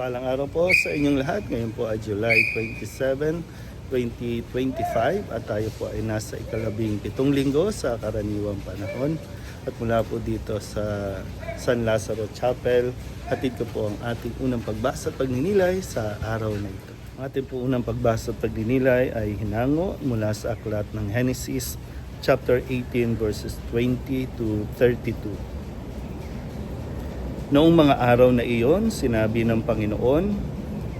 Mapagpalang araw po sa inyong lahat. Ngayon po ay July 27, 2025 at tayo po ay nasa ikalabing pitong linggo sa karaniwang panahon. At mula po dito sa San Lazaro Chapel, hatid ko po ang ating unang pagbasa at pagninilay sa araw na ito. Ang ating po unang pagbasa at pagninilay ay hinango mula sa aklat ng Genesis chapter 18 verses 20 to 32. Noong mga araw na iyon, sinabi ng Panginoon,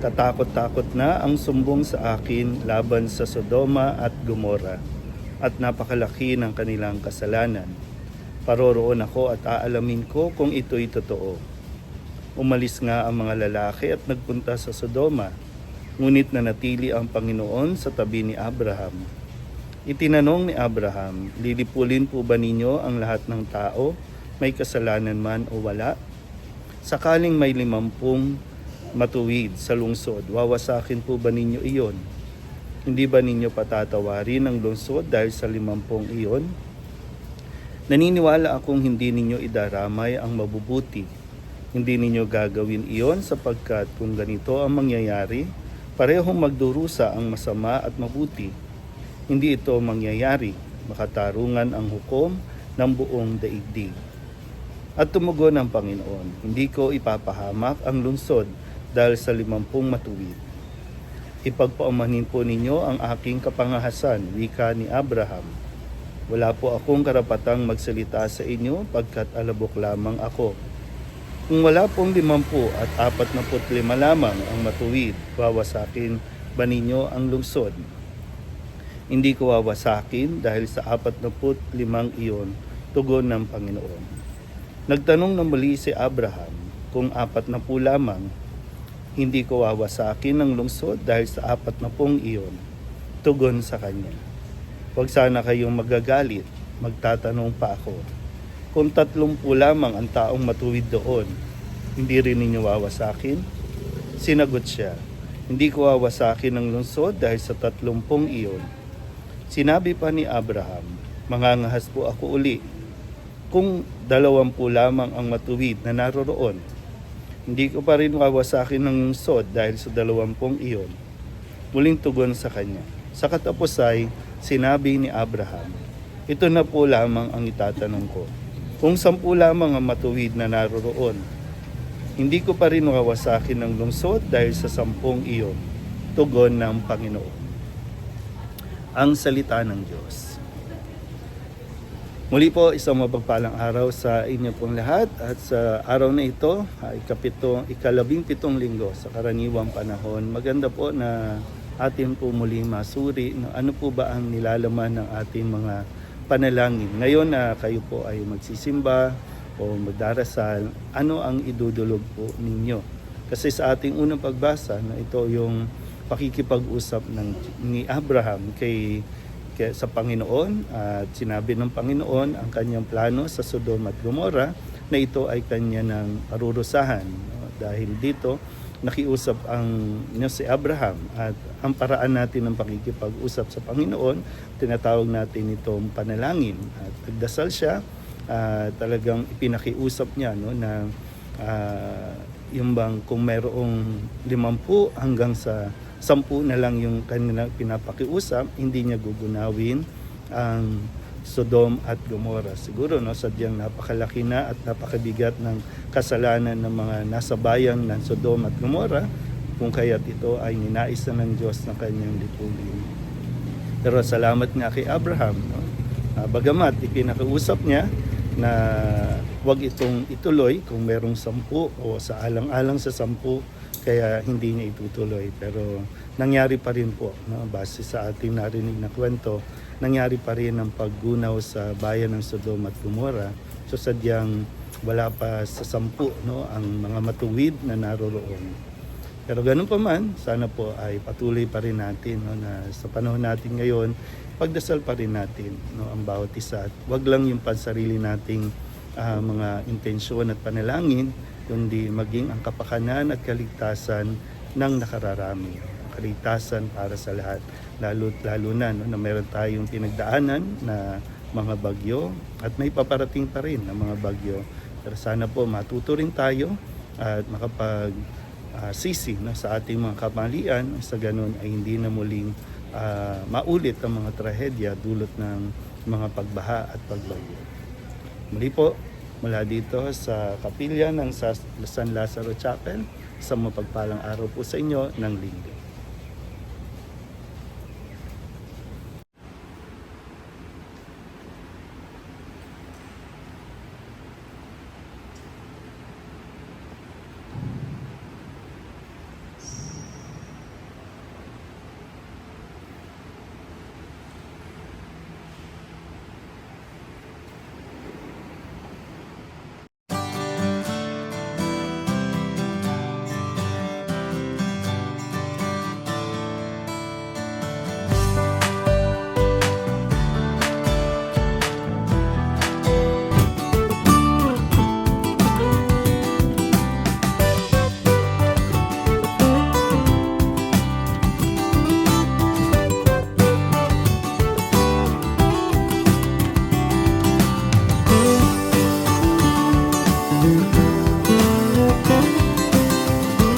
Katakot-takot na ang sumbong sa akin laban sa Sodoma at Gomora, at napakalaki ng kanilang kasalanan. Paroroon ako at aalamin ko kung ito'y totoo. Umalis nga ang mga lalaki at nagpunta sa Sodoma, ngunit nanatili ang Panginoon sa tabi ni Abraham. Itinanong ni Abraham, Lilipulin po ba ninyo ang lahat ng tao, may kasalanan man o wala? Sakaling may limampung matuwid sa lungsod, wawasakin po ba ninyo iyon? Hindi ba ninyo patatawarin ang lungsod dahil sa limampung iyon? Naniniwala akong hindi ninyo idaramay ang mabubuti. Hindi ninyo gagawin iyon sapagkat kung ganito ang mangyayari, parehong magdurusa ang masama at mabuti. Hindi ito mangyayari, makatarungan ang hukom ng buong daigdig. At tumugon ang Panginoon, hindi ko ipapahamak ang lungsod dahil sa limampung matuwid. Ipagpaumanin po ninyo ang aking kapangahasan, wika ni Abraham. Wala po akong karapatang magsalita sa inyo pagkat alabok lamang ako. Kung wala pong limampu at apat na put lima lamang ang matuwid, wawasakin ba ninyo ang lungsod? Hindi ko wawasakin dahil sa apat na put limang iyon, tugon ng Panginoon. Nagtanong na muli si Abraham kung apat na po lamang, hindi ko wawasakin ang lungsod dahil sa apat na pong iyon. Tugon sa kanya. Huwag sana kayong magagalit, magtatanong pa ako. Kung tatlong po lamang ang taong matuwid doon, hindi rin ninyo wawasakin? Sinagot siya, hindi ko wawasakin ang lungsod dahil sa tatlumpong iyon. Sinabi pa ni Abraham, mangangahas po ako uli kung dalawampu lamang ang matuwid na naroroon, hindi ko pa rin wawasakin ng lungsod dahil sa dalawampung iyon. Muling tugon sa kanya. Sa katapos ay sinabi ni Abraham, ito na po lamang ang itatanong ko. Kung sampu lamang ang matuwid na naroroon, hindi ko pa rin wawasakin ng lungsod dahil sa sampung iyon. Tugon ng Panginoon. Ang salita ng Diyos. Muli po, isang mapagpalang araw sa inyo pong lahat at sa araw na ito ay kapito, ikalabing pitong linggo sa karaniwang panahon. Maganda po na atin po muling masuri no, ano po ba ang nilalaman ng ating mga panalangin. Ngayon na kayo po ay magsisimba o magdarasal, ano ang idudulog po ninyo? Kasi sa ating unang pagbasa, na ito yung pakikipag-usap ng, ni Abraham kay- sa Panginoon at sinabi ng Panginoon ang kanyang plano sa Sodom at Gomora na ito ay kanya ng parurusahan. no? Dahil dito, nakiusap ang niyo si Abraham at ang paraan natin ng pakikipag-usap sa Panginoon, tinatawag natin itong panalangin. At nagdasal siya, ah, talagang ipinakiusap niya no, na ah, yung bang kung mayroong limampu hanggang sa sampu na lang yung kanilang pinapakiusap, hindi niya gugunawin ang Sodom at Gomora. Siguro no, sadyang napakalaki na at napakabigat ng kasalanan ng mga nasa bayan ng Sodom at Gomora kung kaya't ito ay ninais na ng Diyos ng kanyang lipulin. Pero salamat nga kay Abraham. No? Ah, bagamat ipinakiusap niya na wag itong ituloy kung merong sampu o sa alang-alang sa sampu kaya hindi niya itutuloy pero nangyari pa rin po no? base sa ating narinig na kwento nangyari pa rin ang paggunaw sa bayan ng Sodom at Gomora so sadyang wala pa sa sampu no ang mga matuwid na naroroon pero ganun pa man, sana po ay patuloy pa rin natin no, na sa panahon natin ngayon, pagdasal pa rin natin no, ang bawat isa. At wag lang yung pansarili nating ah, mga intensyon at panalangin, kundi maging ang kapakanan at kaligtasan ng nakararami. Kaligtasan para sa lahat, lalo, lalo na no, na meron tayong pinagdaanan na mga bagyo at may paparating pa rin na mga bagyo. Pero sana po matuto rin tayo at makapag ah, sisi no, sa ating mga kamalian. Sa ganun ay hindi na muling ah, maulit ang mga trahedya dulot ng mga pagbaha at pagbagyo. Muli po, mula dito sa kapilya ng Sa- San Lazaro Chapel, sa mapagpalang araw po sa inyo ng linggo.